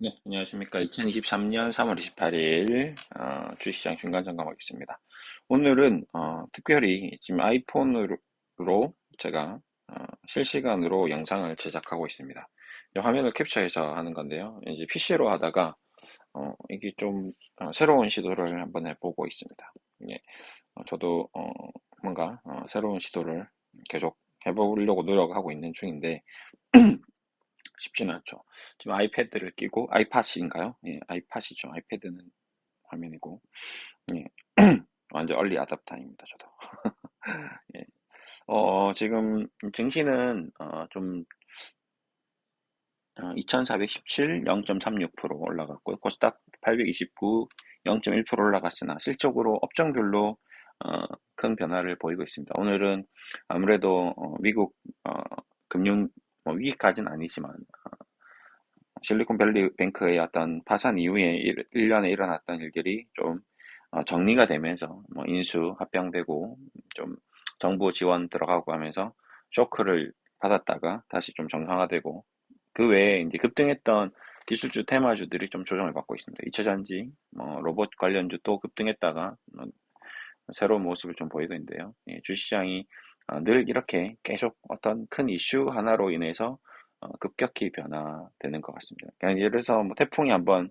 네, 안녕하십니까. 2023년 3월 28일 어, 주식시장 중간 점검하겠습니다. 오늘은 어, 특별히 지금 아이폰으로 제가 어, 실시간으로 영상을 제작하고 있습니다. 화면을 캡처해서 하는 건데요. 이제 PC로 하다가 어, 이게 좀 어, 새로운 시도를 한번 해보고 있습니다. 예, 어, 저도 어, 뭔가 새로운 시도를 계속 해보려고 노력하고 있는 중인데 쉽지는 않죠. 지금 아이패드를 끼고 아이팟인가요? 예, 아이팟이죠. 아이패드는 화면이고 예. 완전 얼리 아답터입니다. 저도. 예. 어, 지금 증시는 어, 좀 어, 2417 0.36% 올라갔고요. 코스닥 829 0.1% 올라갔으나 실적으로 업종별로 어, 큰 변화를 보이고 있습니다. 오늘은 아무래도 어, 미국 어, 금융 뭐 위기까지는 아니지만 어, 실리콘밸리 뱅크의 어떤 파산 이후에 일, 1년에 일어났던 일들이 좀 어, 정리가 되면서 뭐 인수 합병되고 좀 정부 지원 들어가고 하면서 쇼크를 받았다가 다시 좀 정상화되고 그 외에 이제 급등했던 기술주 테마주들이 좀 조정을 받고 있습니다. 2차전지, 뭐 로봇 관련주 또 급등했다가 뭐 새로운 모습을 좀 보이고 있는데요. 예, 주시장이 어, 늘 이렇게 계속 어떤 큰 이슈 하나로 인해서 어, 급격히 변화되는 것 같습니다. 그냥 예를 들어서 뭐 태풍이 한번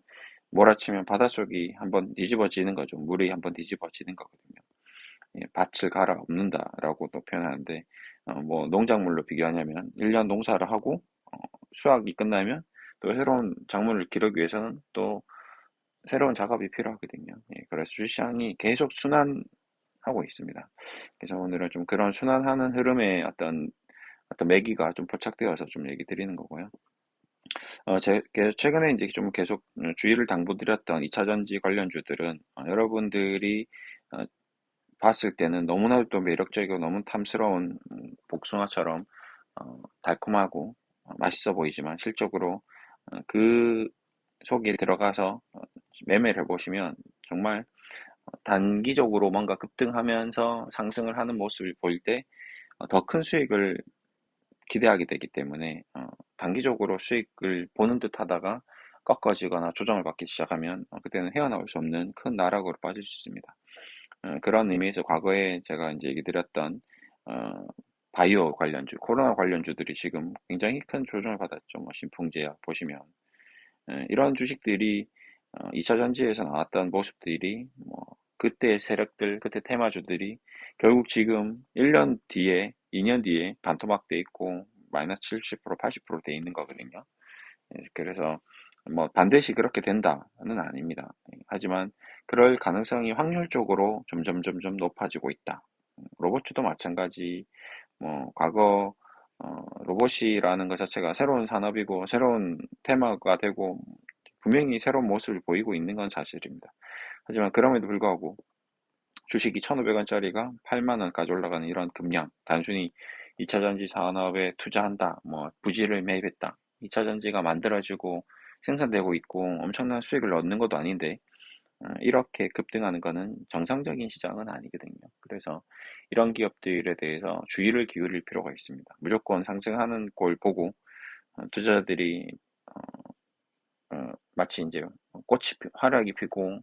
몰아치면 바닷속이 한번 뒤집어지는 거죠. 물이 한번 뒤집어지는 거거든요. 예, 밭을 갈아엎는다라고도 표현하는데 어, 뭐 농작물로 비교하냐면 1년 농사를 하고 어, 수확이 끝나면 또 새로운 작물을 기르기 위해서는 또 새로운 작업이 필요하거든요. 예, 그래서 주시장이 계속 순환 하고 있습니다. 그래서 오늘은 좀 그런 순환하는 흐름의 어떤 어떤 매기가 좀 포착되어서 좀 얘기 드리는 거고요. 어, 제, 최근에 이제 좀 계속 주의를 당부드렸던 2차 전지 관련주들은 어, 여러분들이 어, 봤을 때는 너무나도 또 매력적이고 너무 탐스러운 음, 복숭아처럼 어, 달콤하고 어, 맛있어 보이지만 실적으로 어, 그 속에 들어가서 매매를 해보시면 정말 단기적으로 뭔가 급등하면서 상승을 하는 모습을 보일 때 더 큰 수익을 기대하게 되기 때문에 어, 단기적으로 수익을 보는 듯 하다가 꺾어지거나 조정을 받기 시작하면 어, 그때는 헤어나올 수 없는 큰 나락으로 빠질 수 있습니다. 어, 그런 의미에서 과거에 제가 이제 얘기 드렸던 어, 바이오 관련주, 코로나 관련주들이 지금 굉장히 큰 조정을 받았죠. 뭐 신풍제약 보시면 어, 이런 주식들이 어, 2차 전지에서 나왔던 모습들이 뭐 그때 세력들, 그때 테마주들이 결국 지금 1년 뒤에 2년 뒤에 반토막 돼 있고 마이너스 70% 80%돼 있는 거거든요. 예, 그래서 뭐 반드시 그렇게 된다는 아닙니다. 예, 하지만 그럴 가능성이 확률적으로 점점 점점 높아지고 있다. 로봇도 마찬가지. 뭐 과거 어, 로봇이라는 것 자체가 새로운 산업이고 새로운 테마가 되고 분명히 새로운 모습을 보이고 있는 건 사실입니다. 하지만 그럼에도 불구하고 주식이 1,500원짜리가 8만원까지 올라가는 이런 금량, 단순히 2차 전지 산업에 투자한다, 뭐 부지를 매입했다, 2차 전지가 만들어지고 생산되고 있고 엄청난 수익을 얻는 것도 아닌데 어, 이렇게 급등하는 것은 정상적인 시장은 아니거든요. 그래서 이런 기업들에 대해서 주의를 기울일 필요가 있습니다. 무조건 상승하는 걸 보고 어, 투자자들이 어, 어, 마치 이제 꽃이 화락이 피고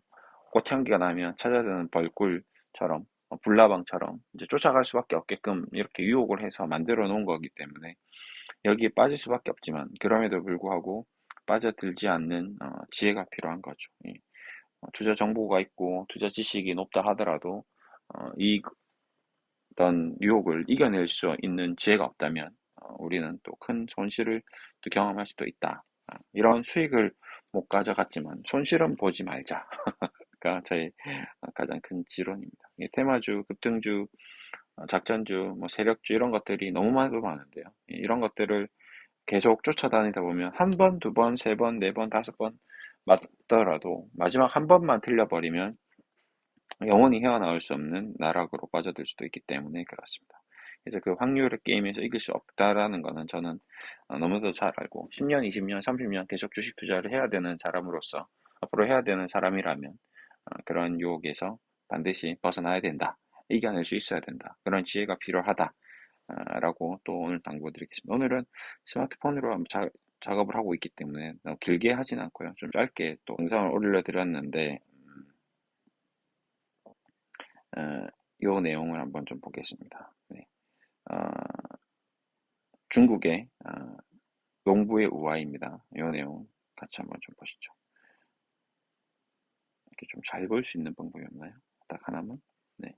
꽃향기가 나면 찾아드는 벌꿀 처럼 어, 불나방처럼 이제 쫓아갈 수밖에 없게끔 이렇게 유혹을 해서 만들어 놓은 거기 때문에 여기에 빠질 수밖에 없지만 그럼에도 불구하고 빠져들지 않는 어, 지혜가 필요한 거죠. 예. 어, 투자 정보가 있고 투자 지식이 높다 하더라도 어, 이 어떤 유혹을 이겨낼 수 있는 지혜가 없다면 어, 우리는 또 큰 손실을 또 경험할 수도 있다. 아, 이런 수익을 못 가져갔지만 손실은 보지 말자. 않을까 저의 가장 큰 지론입니다. 테마주, 급등주, 어, 작전주, 뭐 세력주 이런 것들이 너무 많고 많은데요. 이런 것들을 계속 쫓아다니다 보면 한 번, 두 번, 세 번, 네 번, 다섯 번 맞더라도 마지막 한 번만 틀려버리면 영원히 헤어나올 수 없는 나락으로 빠져들 수도 있기 때문에 그렇습니다. 그래서 그 확률을 게임에서 이길 수 없다라는 거는 저는 어, 너무도 잘 알고 10년, 20년, 30년 계속 주식 투자를 해야 되는 사람으로서 앞으로 해야 되는 사람이라면 어, 그런 유혹에서 반드시 벗어나야 된다. 이겨낼 수 있어야 된다. 그런 지혜가 필요하다. 어, 라고 또 오늘 당부드리겠습니다. 오늘은 스마트폰으로 자, 작업을 하고 있기 때문에 너무 길게 하진 않고요. 좀 짧게 또 영상을 올려드렸는데 음, 어, 요 내용을 한번 좀 보겠습니다. 네. 어, 중국의 어, 농부의 우화입니다. 요 내용 같이 한번 좀 보시죠. 이렇게 좀 잘 볼 수 있는 방법이 없나요? 딱 하나만? 네.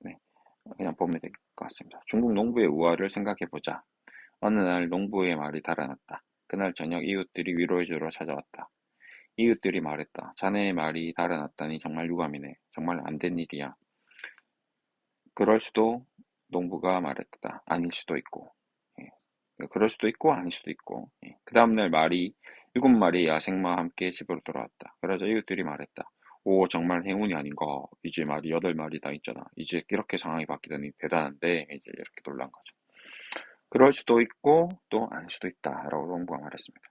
네. 그냥 보면 될 것 같습니다. 중국 농부의 우화를 생각해보자. 어느 날 농부의 말이 달아났다. 그날 저녁 이웃들이 위로해주러 찾아왔다. 이웃들이 말했다. 자네의 말이 달아났다니 정말 유감이네. 정말 안 된 일이야. 그럴 수도 농부가 말했다. 아닐 수도 있고. 예. 그럴 수도 있고 아닐 수도 있고. 예. 그 다음날 말이 일곱 마리 야생마와 함께 집으로 돌아왔다. 그러자 이웃들이 말했다. 오 정말 행운이 아닌가. 이제 말이 여덟 마리 다 있잖아. 이제 이렇게 상황이 바뀌다니 대단한데 이제 이렇게 놀란 거죠. 그럴 수도 있고 또 아닐 수도 있다. 라고 농부가 말했습니다.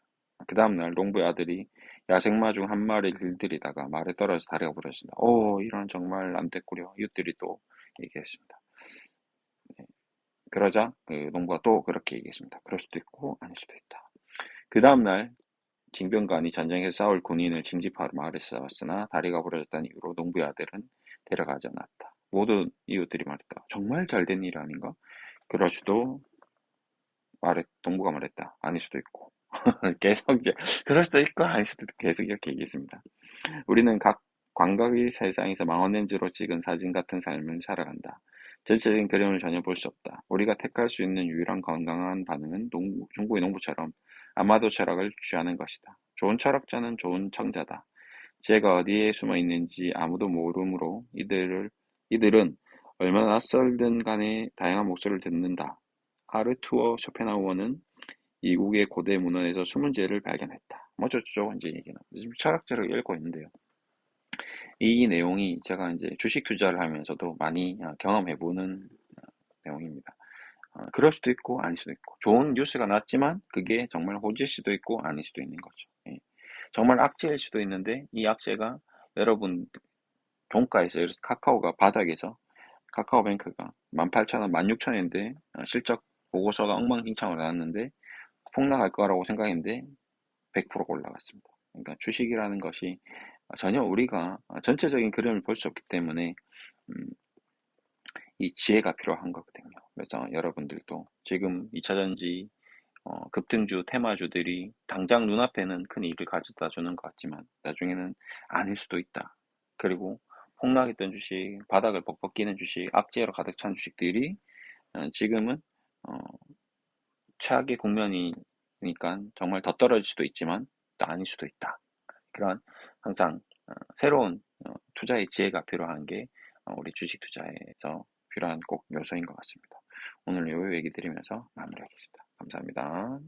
그 다음날 농부의 아들이 야생마 중 한 마리를 길들이다가 말에 떨어져 다리가 부러졌습니다. 오 이런 정말 안 됐구려. 이웃들이 또 얘기했습니다. 네. 그러자 그 농부가 또 그렇게 얘기했습니다. 그럴 수도 있고 아닐 수도 있다. 그 다음날 징병관이 전쟁에서 싸울 군인을 징집하러 마을에 싸웠으나 다리가 부러졌다는 이유로 농부의 아들은 데려가지 않았다. 모든 이웃들이 말했다. 정말 잘된 일 아닌가? 그럴 수도 말했, 농부가 말했다. 아닐 수도 있고. 계속 이제, 그럴 수도 있고, 아닐 수도 있고, 계속 이렇게 얘기했습니다. 우리는 각 광각의 세상에서 망원렌즈로 찍은 사진 같은 삶을 살아간다. 전체적인 그림을 전혀 볼 수 없다. 우리가 택할 수 있는 유일한 건강한 반응은 농부, 중국의 농부처럼 아마도 철학을 취하는 것이다. 좋은 철학자는 좋은 청자다. 제가 어디에 숨어 있는지 아무도 모르므로 이들을, 이들은 얼마나 낯설든 간에 다양한 목소리를 듣는다. 아르투어 쇼펜하우어는 이국의 고대 문헌에서 숨은 죄를 발견했다. 뭐 저쪽 이제 얘기는 지금 철학자를 읽고 있는데요. 이 내용이 제가 이제 주식 투자를 하면서도 많이 경험해보는 내용입니다. 어, 그럴 수도 있고 아닐 수도 있고 좋은 뉴스가 났지만 그게 정말 호재일 수도 있고 아닐 수도 있는 거죠. 예. 정말 악재일 수도 있는데 이 악재가 여러분 종가에서 카카오가 바닥에서 카카오뱅크가 18,000원, 16,000원인데 어, 실적 보고서가 엉망진창으로 나왔는데 폭락할 거라고 생각했는데 100%가 올라갔습니다. 그러니까 주식이라는 것이 전혀 우리가 전체적인 그림을 볼 수 없기 때문에 음, 이 지혜가 필요한 거거든요. 그래서 여러분들도 지금 2차전지 어, 급등주, 테마주들이 당장 눈앞에는 큰 이익을 가져다 주는 것 같지만 나중에는 아닐 수도 있다. 그리고 폭락했던 주식, 바닥을 벅벅 끼는 주식, 악재로 가득 찬 주식들이 어, 지금은 어, 최악의 국면이니까 정말 더 떨어질 수도 있지만 또 아닐 수도 있다. 그런 항상 어, 새로운 어, 투자의 지혜가 필요한 게 어, 우리 주식 투자에서 필요한 꼭 요소인 것 같습니다. 오늘 요 얘기 드리면서 마무리하겠습니다. 감사합니다.